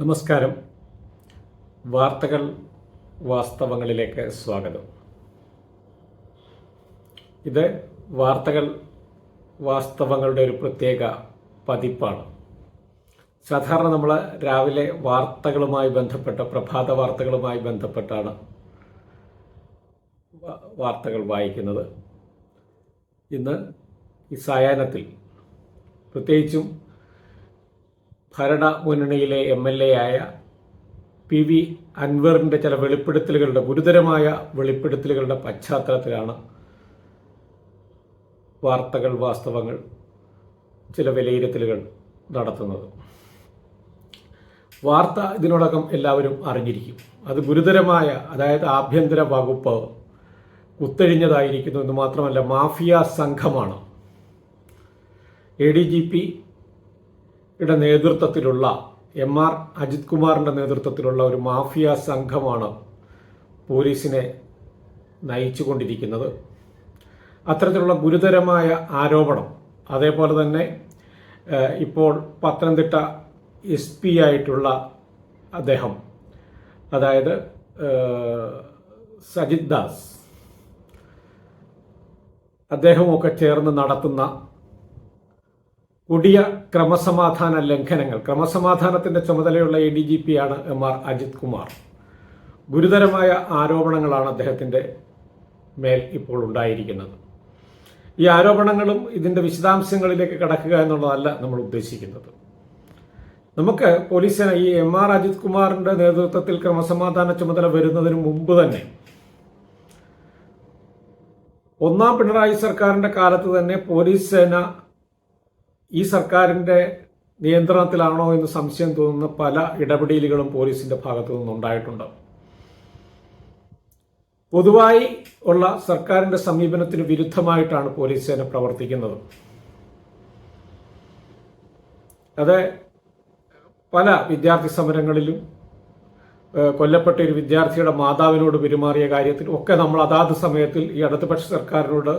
നമസ്കാരം. വാർത്തകൾ വാസ്തവങ്ങളിലേക്ക് സ്വാഗതം. ഇത് വാർത്തകൾ വാസ്തവങ്ങളുടെ ഒരു പ്രത്യേക പതിപ്പാണ്. സാധാരണ നമ്മൾ രാവിലെ വാർത്തകളുമായി ബന്ധപ്പെട്ട പ്രഭാത വാർത്തകളുമായി ബന്ധപ്പെട്ടാണ് വാർത്തകൾ വായിക്കുന്നത്. ഇന്ന് ഈ സായാഹ്നത്തിൽ പ്രത്യേകിച്ചും ഭരണ മുന്നണിയിലെ എം എൽ എ ആയ പി വി അൻവറിന്റെ ചില വെളിപ്പെടുത്തലുകളുടെ ഗുരുതരമായ വെളിപ്പെടുത്തലുകളുടെ പശ്ചാത്തലത്തിലാണ് വാർത്തകൾ വാസ്തവങ്ങൾ ചില വിലയിരുത്തലുകൾ നടത്തുന്നത്. വാർത്ത ഇതിനോടകം എല്ലാവരും അറിഞ്ഞിരിക്കും. അത് ഗുരുതരമായ അതായത് ആഭ്യന്തര വകുപ്പ് കുത്തഴിഞ്ഞതായിരിക്കുന്നു എന്ന് മാത്രമല്ല മാഫിയ സംഘമാണ്. എ ഡി ജി പി യുടെ നേതൃത്വത്തിലുള്ള എം ആർ അജിത് കുമാറിന്റെ നേതൃത്വത്തിലുള്ള ഒരു മാഫിയ സംഘമാണ് പോലീസിനെ നയിച്ചുകൊണ്ടിരിക്കുന്നത്. അത്തരത്തിലുള്ള ഗുരുതരമായ ആരോപണം അതേപോലെ തന്നെ ഇപ്പോൾ പത്തനംതിട്ട എസ് പി ആയിട്ടുള്ള അദ്ദേഹം അതായത് സജിത് ദാസ് അദ്ദേഹമൊക്കെ ചേർന്ന് നടത്തുന്ന കൊടിയ ക്രമസമാധാന ലംഘനങ്ങൾ. ക്രമസമാധാനത്തിന്റെ ചുമതലയുള്ള എ ഡി ജി പി ആണ് എം ആർ അജിത് കുമാർ. ഗുരുതരമായ ആരോപണങ്ങളാണ് അദ്ദേഹത്തിന്റെ മേൽ ഇപ്പോൾ ഉണ്ടായിരിക്കുന്നത്. ഈ ആരോപണങ്ങളും ഇതിന്റെ വിശദാംശങ്ങളിലേക്ക് കടക്കുക എന്നുള്ളതല്ല നമ്മൾ ഉദ്ദേശിക്കുന്നത്. നമുക്ക് പോലീസിന് ഈ എം ആർ അജിത് കുമാറിന്റെ നേതൃത്വത്തിൽ ക്രമസമാധാന ചുമതല വരുന്നതിന് മുമ്പ് തന്നെ ഒന്നാം പിണറായി സർക്കാരിന്റെ കാലത്ത് തന്നെ പോലീസ് സേന ഈ സർക്കാരിന്റെ നിയന്ത്രണത്തിലാണോ എന്ന് സംശയം തോന്നുന്ന പല ഇടപെടലുകളും പോലീസിന്റെ ഭാഗത്തു നിന്നുണ്ടായിട്ടുണ്ട്. പൊതുവായി ഉള്ള സർക്കാരിന്റെ സമീപനത്തിന് വിരുദ്ധമായിട്ടാണ് പോലീസ് സേന പ്രവർത്തിക്കുന്നത്. അത് പല വിദ്യാർത്ഥി സമരങ്ങളിലും കൊല്ലപ്പെട്ട ഒരു വിദ്യാർത്ഥിയുടെ മാതാവിനോട് പെരുമാറിയ കാര്യത്തിൽ ഒക്കെ നമ്മൾ അതാത് സമയത്തിൽ ഈ ഇടതുപക്ഷ സർക്കാരിനോട്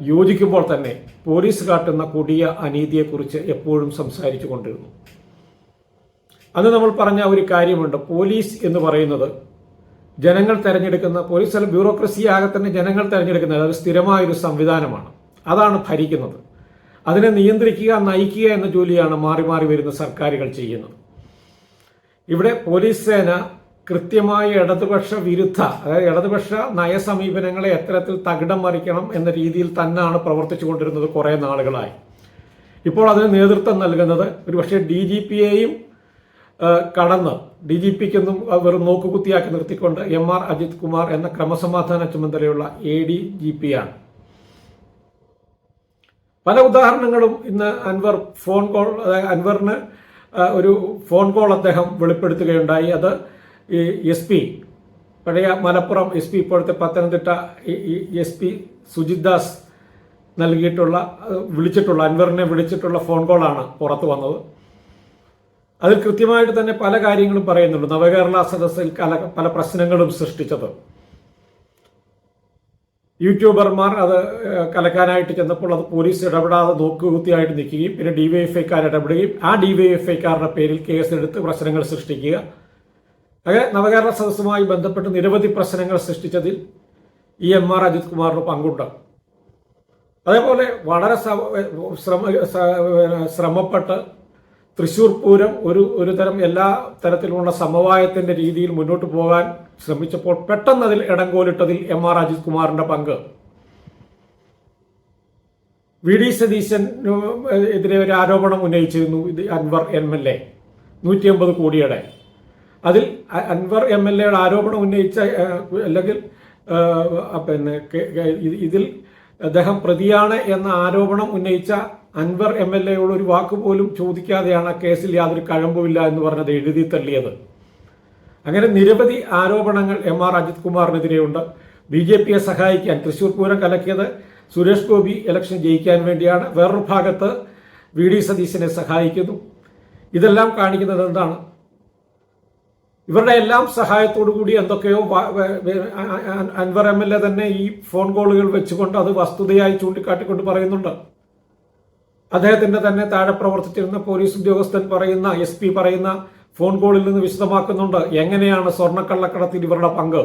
യോജിക്കുമ്പോൾ തന്നെ പോലീസ് കാട്ടുന്ന കൊടിയ അനീതിയെക്കുറിച്ച് എപ്പോഴും സംസാരിച്ചു കൊണ്ടിരുന്നു അന്ന് നമ്മൾ പറഞ്ഞ ഒരു കാര്യമുണ്ട്. പോലീസ് എന്ന് പറയുന്നത് ജനങ്ങൾ തെരഞ്ഞെടുക്കുന്ന പോലീസ് അല്ല ബ്യൂറോക്രസി ആകെ തന്നെ ജനങ്ങൾ തെരഞ്ഞെടുക്കുന്ന അത് സ്ഥിരമായൊരു സംവിധാനമാണ്. അതാണ് ഭരിക്കുന്നത്. അതിനെ നിയന്ത്രിക്കുക നയിക്കുക എന്ന ജോലിയാണ് മാറി മാറി വരുന്ന സർക്കാരുകൾ ചെയ്യുന്നത്. ഇവിടെ പോലീസ് സേന കൃത്യമായ ഇടതുപക്ഷ വിരുദ്ധ അതായത് ഇടതുപക്ഷ നയസമീപനങ്ങളെ എത്തരത്തിൽ തകിടം മറിക്കണം എന്ന രീതിയിൽ തന്നെയാണ് പ്രവർത്തിച്ചു കൊണ്ടിരുന്നത് കുറേ നാളുകളായി. ഇപ്പോൾ അതിന് നേതൃത്വം നൽകുന്നത് ഒരുപക്ഷെ ഡി ജി പിയെയും കടന്ന് ഡി ജി പിക്കൊന്നും വെറും നോക്കുകുത്തിയാക്കി നിർത്തിക്കൊണ്ട് എം ആർ അജിത് കുമാർ എന്ന ക്രമസമാധാന ചുമതലയുള്ള എ ഡി ജി പി ആണ് പല ഉദാഹരണങ്ങളും ഇന്ന് അൻവർ ഫോൺ കോൾ അൻവറിന് ഒരു ഫോൺ കോൾ അദ്ദേഹം വെളിപ്പെടുത്തുകയുണ്ടായി. അത് ഈ എസ് പി പഴയ മലപ്പുറം എസ് പി ഇപ്പോഴത്തെ പത്തനംതിട്ട എസ് പി സുജിത് ദാസ് നൽകിയിട്ടുള്ള വിളിച്ചിട്ടുള്ള അൻവറിനെ വിളിച്ചിട്ടുള്ള ഫോൺ കോളാണ് പുറത്തു വന്നത്. അതിൽ കൃത്യമായിട്ട് തന്നെ പല കാര്യങ്ങളും പറയുന്നുണ്ട്. നവകേരള സദസ്സിൽ കല പല പ്രശ്നങ്ങളും സൃഷ്ടിച്ചത്. യൂട്യൂബർമാർ അത് കലക്കാനായിട്ട് ചെന്നപ്പോൾ അത് പോലീസ് ഇടപെടാതെ നോക്കുകുത്തിയായിട്ട് നിൽക്കുകയും പിന്നെ ഡിവൈഎഫ്ഐക്കാർ ഇടപെടുകയും ആ ഡിവൈഎഫ്ഐക്കാരുടെ പേരിൽ കേസെടുത്ത് പ്രശ്നങ്ങൾ സൃഷ്ടിക്കുക. അങ്ങനെ നവകേരള സദസ്സുമായി ബന്ധപ്പെട്ട് നിരവധി പ്രശ്നങ്ങൾ സൃഷ്ടിച്ചതിൽ ഇ എം ആർ അജിത് കുമാറിന് പങ്കുണ്ട്. അതേപോലെ വളരെ ശ്രമ ശ്രമപ്പെട്ട് തൃശൂർ പൂരം ഒരു ഒരു തരം എല്ലാ തരത്തിലുമുള്ള സമവായത്തിന്റെ രീതിയിൽ മുന്നോട്ട് പോകാൻ ശ്രമിച്ചപ്പോൾ പെട്ടെന്ന് അതിൽ ഇടങ്കോലിട്ടതിൽ എം ആർ അജിത് കുമാറിന്റെ പങ്ക്. വി ഡി സതീശൻ എതിരെ ഒരു ആരോപണം ഉന്നയിച്ചിരുന്നു ഇത് അൻവർ എം എൽ എ നൂറ്റി അമ്പത് കോടിയുടെ. അതിൽ അൻവർ എം എൽ എയുടെ ആരോപണം ഉന്നയിച്ച അല്ലെങ്കിൽ പിന്നെ ഇതിൽ അദ്ദേഹം പ്രതിയാണ് എന്ന ആരോപണം ഉന്നയിച്ച അൻവർ എം എൽ എയോട് ഒരു വാക്ക് പോലും ചോദിക്കാതെയാണ് ആ കേസിൽ യാതൊരു കഴമ്പുമില്ല എന്ന് പറഞ്ഞത് എഴുതി തള്ളിയത്. അങ്ങനെ നിരവധി ആരോപണങ്ങൾ എം ആർ അജിത് കുമാറിനെതിരെയുണ്ട്. ബി ജെ പിയെ സഹായിക്കാൻ തൃശൂർ പൂരം കലക്കിയത് സുരേഷ് ഗോപി ഇലക്ഷൻ ജയിക്കാൻ വേണ്ടിയാണ്. വേറൊരു ഭാഗത്ത് വി ഡി സതീശനെ സഹായിക്കുന്നു. ഇതെല്ലാം കാണിക്കുന്നത് എന്താണ്? ഇവരുടെ എല്ലാം സഹായത്തോടു കൂടി എന്തൊക്കെയോ അൻവർ എം എൽ എ തന്നെ ഈ ഫോൺ കോളുകൾ വെച്ചുകൊണ്ട് അത് വസ്തുതയായി ചൂണ്ടിക്കാട്ടിക്കൊണ്ട് പറയുന്നുണ്ട്. അദ്ദേഹത്തിന്റെ തന്നെ താഴെ പ്രവർത്തിച്ചിരുന്ന പോലീസ് ഉദ്യോഗസ്ഥൻ പറയുന്ന എസ് പി പറയുന്ന ഫോൺ കോളിൽ നിന്ന് വിശദമാക്കുന്നുണ്ട്. എങ്ങനെയാണ് സ്വർണക്കള്ളക്കടത്തിൽ ഇവരുടെ പങ്ക്?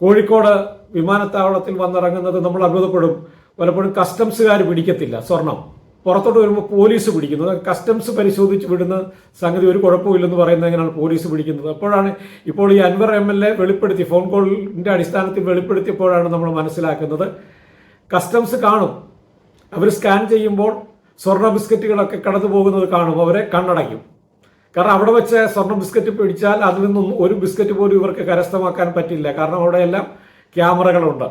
കോഴിക്കോട് വിമാനത്താവളത്തിൽ വന്നിറങ്ങുന്നത് നമ്മൾ അത്ഭുതപ്പെടും. പലപ്പോഴും കസ്റ്റംസുകാർ പിടിക്കത്തില്ല സ്വർണം. പുറത്തോട്ട് വരുമ്പോൾ പോലീസ് പിടിക്കുന്നത് കസ്റ്റംസ് പരിശോധിച്ച് വിടുന്ന സംഗതി ഒരു കുഴപ്പമില്ലെന്ന് പറയുന്നത് എങ്ങനെയാണ് പോലീസ് പിടിക്കുന്നത്? അപ്പോഴാണ് ഇപ്പോൾ ഈ അൻവർ എം എൽ എ വെളിപ്പെടുത്തി ഫോൺ കോളിന്റെ അടിസ്ഥാനത്തിൽ വെളിപ്പെടുത്തിയപ്പോഴാണ് നമ്മൾ മനസ്സിലാക്കുന്നത്. കസ്റ്റംസ് കാണും. അവർ സ്കാൻ ചെയ്യുമ്പോൾ സ്വർണ ബിസ്ക്കറ്റുകളൊക്കെ കടന്നു പോകുന്നത് കാണും. അവരെ കണ്ണടയ്ക്കും. കാരണം അവിടെ വെച്ച് സ്വർണ ബിസ്ക്കറ്റ് പിടിച്ചാൽ അതിൽ നിന്നും ഒരു ബിസ്ക്കറ്റ് പോലും ഇവർക്ക് കരസ്ഥമാക്കാൻ പറ്റില്ല. കാരണം അവിടെയെല്ലാം ക്യാമറകളുണ്ട്.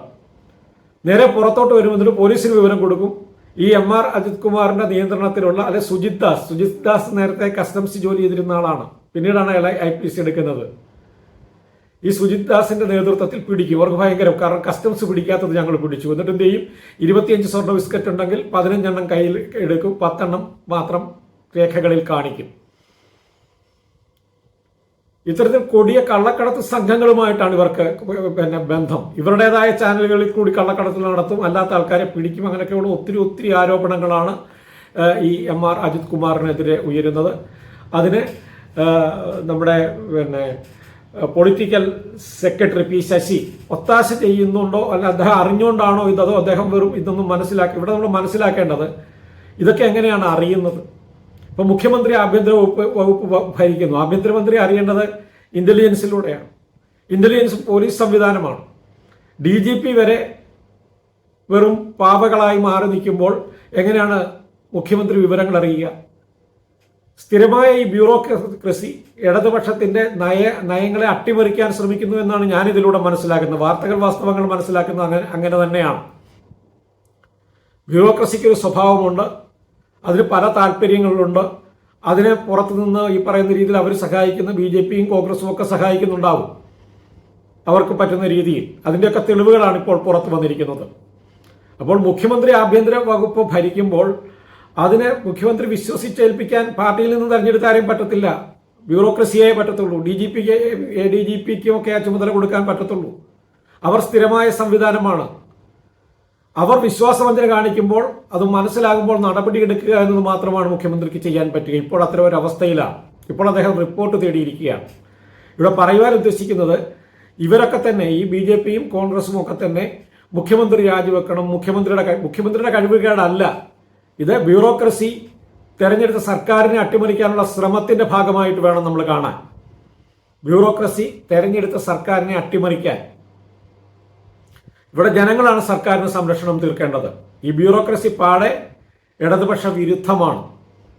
നേരെ പുറത്തോട്ട് വരുമ്പോൾ പോലീസിന് വിവരം കൊടുക്കും. ഈ എം ആർ അജിത് കുമാറിന്റെ നിയന്ത്രണത്തിലുള്ള അല്ലെ സുജിത് ദാസ് സുജിത് ദാസ് നേരത്തെ കസ്റ്റംസ് ജോലി ചെയ്തിരുന്ന ആളാണ്. പിന്നീടാണ് അയാളെ ഐ പി സി എടുക്കുന്നത്. ഈ സുജിത് ദാസിന്റെ നേതൃത്വത്തിൽ പിടിക്കും. അവർക്ക് ഭയങ്കര കാരണം കസ്റ്റംസ് പിടിക്കാത്തത് ഞങ്ങൾ പിടിച്ചു. എന്നിട്ട് എന്ത് ചെയ്യും? ഇരുപത്തിയഞ്ച് സ്വർണ ബിസ്ക്കറ്റ് ഉണ്ടെങ്കിൽ പതിനഞ്ചെണ്ണം കയ്യിൽ എടുക്കും. പത്തെണ്ണം മാത്രം രേഖകളിൽ കാണിക്കും. ഇത്തരത്തിൽ കൊടിയ കള്ളക്കടത്ത് സംഘങ്ങളുമായിട്ടാണ് ഇവർക്ക് പിന്നെ ബന്ധം. ഇവരുടേതായ ചാനലുകളിൽ കൂടി കള്ളക്കടത്ത് നടത്തും. അല്ലാത്ത ആൾക്കാരെ പിടിക്കും. അങ്ങനെയൊക്കെയുള്ള ഒത്തിരി ഒത്തിരി ആരോപണങ്ങളാണ് ഈ എം ആർ അജിത് കുമാറിനെതിരെ ഉയരുന്നത്. അതിന് നമ്മുടെ പിന്നെ പൊളിറ്റിക്കൽ സെക്രട്ടറി പി ശശി ഒത്താശ ചെയ്യുന്നുണ്ടോ? അല്ല അദ്ദേഹം അറിഞ്ഞുകൊണ്ടാണോ ഇതോ? അദ്ദേഹം വെറും ഇതൊന്നും മനസ്സിലാക്കി ഇവിടെ നമ്മൾ മനസ്സിലാക്കേണ്ടത് ഇതൊക്കെ എങ്ങനെയാണ് അറിയുന്നത്? ഇപ്പൊ മുഖ്യമന്ത്രി ആഭ്യന്തര വകുപ്പ് വകുപ്പ് ഭരിക്കുന്നു. ആഭ്യന്തരമന്ത്രി അറിയേണ്ടത് ഇന്റലിജൻസിലൂടെയാണ്. ഇന്റലിജൻസ് പോലീസ് സംവിധാനമാണ്. ഡി ജി പി വരെ വെറും പാവകളായി മാറി നിൽക്കുമ്പോൾ എങ്ങനെയാണ് മുഖ്യമന്ത്രി വിവരങ്ങൾ അറിയുക? സ്ഥിരമായ ഈ ബ്യൂറോക്രസി ഇടതുപക്ഷത്തിന്റെ നയ നയങ്ങളെ അട്ടിമറിക്കാൻ ശ്രമിക്കുന്നു എന്നാണ് ഞാൻ ഇതിലൂടെ മനസ്സിലാക്കുന്നത്. വാർത്തകൾ വാസ്തവങ്ങൾ മനസ്സിലാക്കുന്നത് അങ്ങനെ തന്നെയാണ്. ബ്യൂറോക്രസിക്ക് ഒരു സ്വഭാവമുണ്ട്. അതിന് പല താല്പര്യങ്ങളുണ്ട്. അതിനെ പുറത്തു നിന്ന് ഈ പറയുന്ന രീതിയിൽ അവർ സഹായിക്കുന്ന ബി ജെ പിയും കോൺഗ്രസും ഒക്കെ സഹായിക്കുന്നുണ്ടാവും. അവർക്ക് പറ്റുന്ന രീതിയിൽ. അതിന്റെയൊക്കെ തെളിവുകളാണ് ഇപ്പോൾ പുറത്തു വന്നിരിക്കുന്നത്. അപ്പോൾ മുഖ്യമന്ത്രി ആഭ്യന്തര വകുപ്പ് ഭരിക്കുമ്പോൾ അതിനെ മുഖ്യമന്ത്രി വിശ്വസിച്ചേൽപ്പിക്കാൻ പാർട്ടിയിൽ നിന്ന് തെരഞ്ഞെടുത്ത ആരെയും പറ്റത്തില്ല. ബ്യൂറോക്രസിയെ പറ്റത്തുള്ളൂ. ഡി ജി പിക്ക് എ ഡി ജി പിക്കും ഒക്കെ ആ ചുമതല കൊടുക്കാൻ പറ്റത്തുള്ളൂ. അവർ സ്ഥിരമായ സംവിധാനമാണ്. അവർ വിശ്വാസവഞ്ചന കാണിക്കുമ്പോൾ അത് മനസ്സിലാകുമ്പോൾ നടപടിയെടുക്കുക എന്നത് മാത്രമാണ് മുഖ്യമന്ത്രിക്ക് ചെയ്യാൻ പറ്റുക. ഇപ്പോൾ അത്തരം ഒരു അവസ്ഥയിലാണ്. ഇപ്പോൾ അദ്ദേഹം റിപ്പോർട്ട് തേടിയിരിക്കുകയാണ്. ഇവിടെ പറയുവാൻ ഉദ്ദേശിക്കുന്നത് ഇവരൊക്കെ തന്നെ ഈ ബി ജെ പിയും കോൺഗ്രസും ഒക്കെ തന്നെ മുഖ്യമന്ത്രി രാജിവെക്കണം മുഖ്യമന്ത്രിയുടെ മുഖ്യമന്ത്രിയുടെ കഴിവുകേടല്ല. ഇത് ബ്യൂറോക്രസി തെരഞ്ഞെടുത്ത സർക്കാരിനെ അട്ടിമറിക്കാനുള്ള ശ്രമത്തിന്റെ ഭാഗമായിട്ട് വേണം നമ്മൾ കാണാൻ. ബ്യൂറോക്രസി തെരഞ്ഞെടുത്ത സർക്കാരിനെ അട്ടിമറിക്കാൻ. ഇവിടെ ജനങ്ങളാണ് സർക്കാരിന് സംരക്ഷണം തീർക്കേണ്ടത്. ഈ ബ്യൂറോക്രസി പാടെ ഇടതുപക്ഷ വിരുദ്ധമാണ്.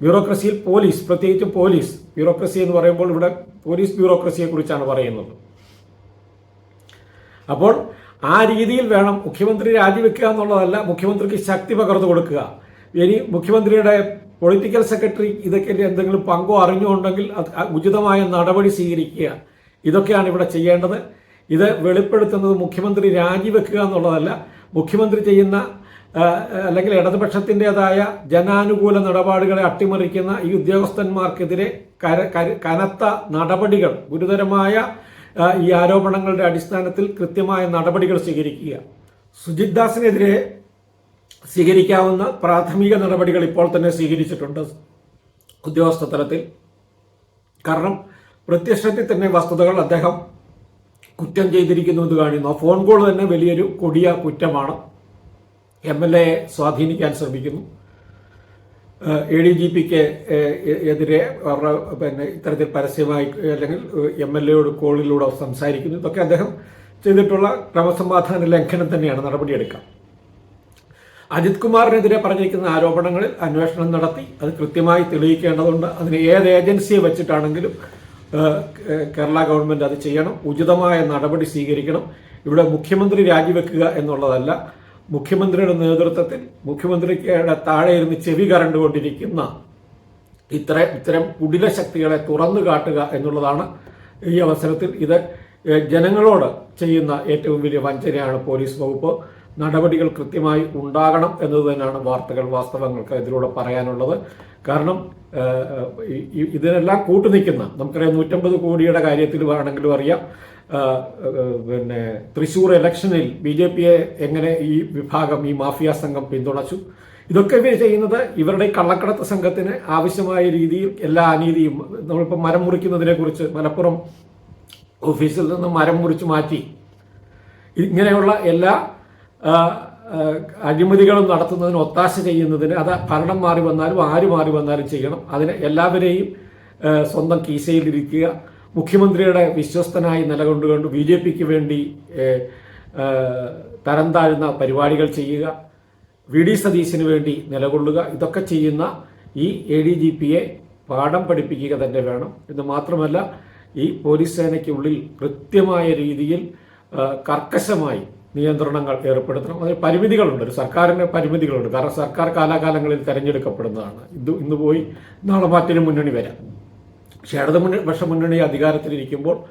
ബ്യൂറോക്രസിയിൽ പോലീസ് പ്രത്യേകിച്ച് പോലീസ്. ബ്യൂറോക്രസി എന്ന് പറയുമ്പോൾ ഇവിടെ പോലീസ് ബ്യൂറോക്രസിയെ കുറിച്ചാണ് പറയുന്നത്. അപ്പോൾ ആ രീതിയിൽ വേണം മുഖ്യമന്ത്രി രാജിവെക്കുക എന്നുള്ളതല്ല മുഖ്യമന്ത്രിക്ക് ശക്തി പകർന്നു കൊടുക്കുക. ഇനി മുഖ്യമന്ത്രിയുടെ പൊളിറ്റിക്കൽ സെക്രട്ടറി ഇതൊക്കെ എന്തെങ്കിലും പങ്കോ അറിഞ്ഞുണ്ടെങ്കിൽ ഉചിതമായ നടപടി സ്വീകരിക്കുക. ഇതൊക്കെയാണ് ഇവിടെ ചെയ്യേണ്ടത്. ഇത് വെളിപ്പെടുത്തുന്നത് മുഖ്യമന്ത്രി രാജിവെക്കുക എന്നുള്ളതല്ല. മുഖ്യമന്ത്രി ചെയ്യുന്ന അല്ലെങ്കിൽ ഇടതുപക്ഷത്തിന്റെതായ ജനാനുകൂല നിലപാടുകളെ അട്ടിമറിക്കുന്ന ഈ ഉദ്യോഗസ്ഥന്മാർക്കെതിരെ കനത്ത നടപടികൾ ഗുരുതരമായ ഈ ആരോപണങ്ങളുടെ അടിസ്ഥാനത്തിൽ കൃത്യമായ നടപടികൾ സ്വീകരിക്കുക. സുജിത് ദാസിനെതിരെ സ്വീകരിക്കാവുന്ന പ്രാഥമിക നടപടികൾ ഇപ്പോൾ തന്നെ സ്വീകരിച്ചിട്ടുണ്ട് ഉദ്യോഗസ്ഥ തലത്തിൽ. കാരണം പ്രത്യക്ഷത്തിൽ തന്നെ വസ്തുതകൾ അദ്ദേഹം കുറ്റം ചെയ്തിരിക്കുന്നു എന്ന് കാണുന്നു ആ ഫോൺ കോൾ തന്നെ വലിയൊരു കൊടിയ കുറ്റമാണ്. എം എൽ എ സ്വാധീനിക്കാൻ ശ്രമിക്കുന്നു. എ ഡി ജി പിക്ക് എതിരെ അവരുടെ പിന്നെ ഇത്തരത്തിൽ പരസ്യമായി അല്ലെങ്കിൽ എം എൽ എയോട് കോളിലൂടെ സംസാരിക്കുന്നു. ഇതൊക്കെ അദ്ദേഹം ചെയ്തിട്ടുള്ള ക്രമസമാധാന ലംഘനം തന്നെയാണ് നടപടിയെടുക്കുക. അജിത് കുമാറിനെതിരെ പറഞ്ഞിരിക്കുന്ന ആരോപണങ്ങളിൽ അന്വേഷണം നടത്തി. അത് കൃത്യമായി തെളിയിക്കേണ്ടതുണ്ട്. അതിന് ഏത് ഏജൻസിയെ വെച്ചിട്ടാണെങ്കിലും കേരള ഗവൺമെന്റ് അത് ചെയ്യണം. ഉചിതമായ നടപടി സ്വീകരിക്കണം. ഇവിടെ മുഖ്യമന്ത്രി രാജിവെക്കുക എന്നുള്ളതല്ല മുഖ്യമന്ത്രിയുടെ നേതൃത്വത്തിൽ മുഖ്യമന്ത്രിയുടെ താഴെ ഇരുന്ന് ചെവി കരണ്ടുകൊണ്ടിരിക്കുന്ന ഇത്ര ഇത്തരം കുടില ശക്തികളെ തുറന്നു കാട്ടുക എന്നുള്ളതാണ് ഈ അവസരത്തിൽ ഇത് ജനങ്ങളോട് ചെയ്യുന്ന ഏറ്റവും വലിയ വഞ്ചനയാണ് പോലീസ് വകുപ്പ്. നടപടികൾ കൃത്യമായി ഉണ്ടാകണം എന്നത് തന്നെയാണ് വാർത്തകൾ വാസ്തവങ്ങൾക്ക് ഇതിലൂടെ പറയാനുള്ളത്. കാരണം ഇതിനെല്ലാം കൂട്ടുനിൽക്കുന്ന നമുക്കറിയാം നൂറ്റമ്പത് കോടിയുടെ കാര്യത്തിൽ വേണമെങ്കിലും അറിയാം. പിന്നെ തൃശൂർ ഇലക്ഷനിൽ ബി ജെ പിയെ എങ്ങനെ ഈ വിഭാഗം ഈ മാഫിയ സംഘം പിന്തുണച്ചു? ഇതൊക്കെ ഇവർ ചെയ്യുന്നത് ഇവരുടെ കള്ളക്കടത്ത് സംഘത്തിന് ആവശ്യമായ രീതിയിൽ എല്ലാ അനീതിയും നമ്മളിപ്പോൾ മരം മുറിക്കുന്നതിനെ കുറിച്ച് മലപ്പുറം ഓഫീസിൽ നിന്ന് മരം മുറിച്ച് മാറ്റി. ഇങ്ങനെയുള്ള എല്ലാ അഴിമതികളും നടത്തുന്നതിന് ഒത്താശ ചെയ്യുന്നതിന് അത് ഭരണം മാറി വന്നാലും ആര് മാറി വന്നാലും ചെയ്യണം. അതിന് എല്ലാവരെയും സ്വന്തം കീശയിലിരിക്കുക. മുഖ്യമന്ത്രിയുടെ വിശ്വസ്തനായി നിലകൊണ്ടുകൊണ്ട് ബി ജെ പിക്ക് വേണ്ടി തരം താഴ്ന്ന പരിപാടികൾ ചെയ്യുക. വി ഡി സതീശന് വേണ്ടി നിലകൊള്ളുക. ഇതൊക്കെ ചെയ്യുന്ന ഈ എ ഡി ജി പിയെ പാഠം പഠിപ്പിക്കുക തന്നെ വേണം. എന്ന് മാത്രമല്ല ഈ പോലീസ് സേനയ്ക്കുള്ളിൽ കൃത്യമായ രീതിയിൽ കർക്കശമായി നിയന്ത്രണങ്ങൾ ഏർപ്പെടുത്തണം. അതിന് പരിമിതികളുണ്ട്. ഒരു സർക്കാരിന് പരിമിതികളുണ്ട്. കാരണം സർക്കാർ കാലാകാലങ്ങളിൽ തെരഞ്ഞെടുക്കപ്പെടുന്നതാണ്. ഇത് ഇന്ന് പോയി നാളെ മറ്റൊരു മുന്നണി വരാം. പക്ഷേ ഇടതു മുന്നണി മുന്നണി അധികാരത്തിലിരിക്കുമ്പോൾ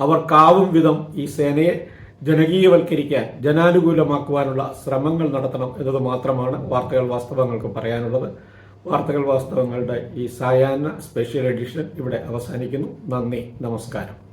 അവർ കാവും വിധം ഈ സേനയെ ജനകീയവൽക്കരിക്കാൻ ജനാനുകൂലമാക്കുവാനുള്ള ശ്രമങ്ങൾ നടത്തണം എന്നത് മാത്രമാണ് വാർത്തകൾ വാസ്തവങ്ങൾക്ക് പറയാനുള്ളത്. വാർത്തകൾ വാസ്തവങ്ങളുടെ ഈ സായാഹ്ന സ്പെഷ്യൽ എഡിഷൻ ഇവിടെ അവസാനിക്കുന്നു. നന്ദി. നമസ്കാരം.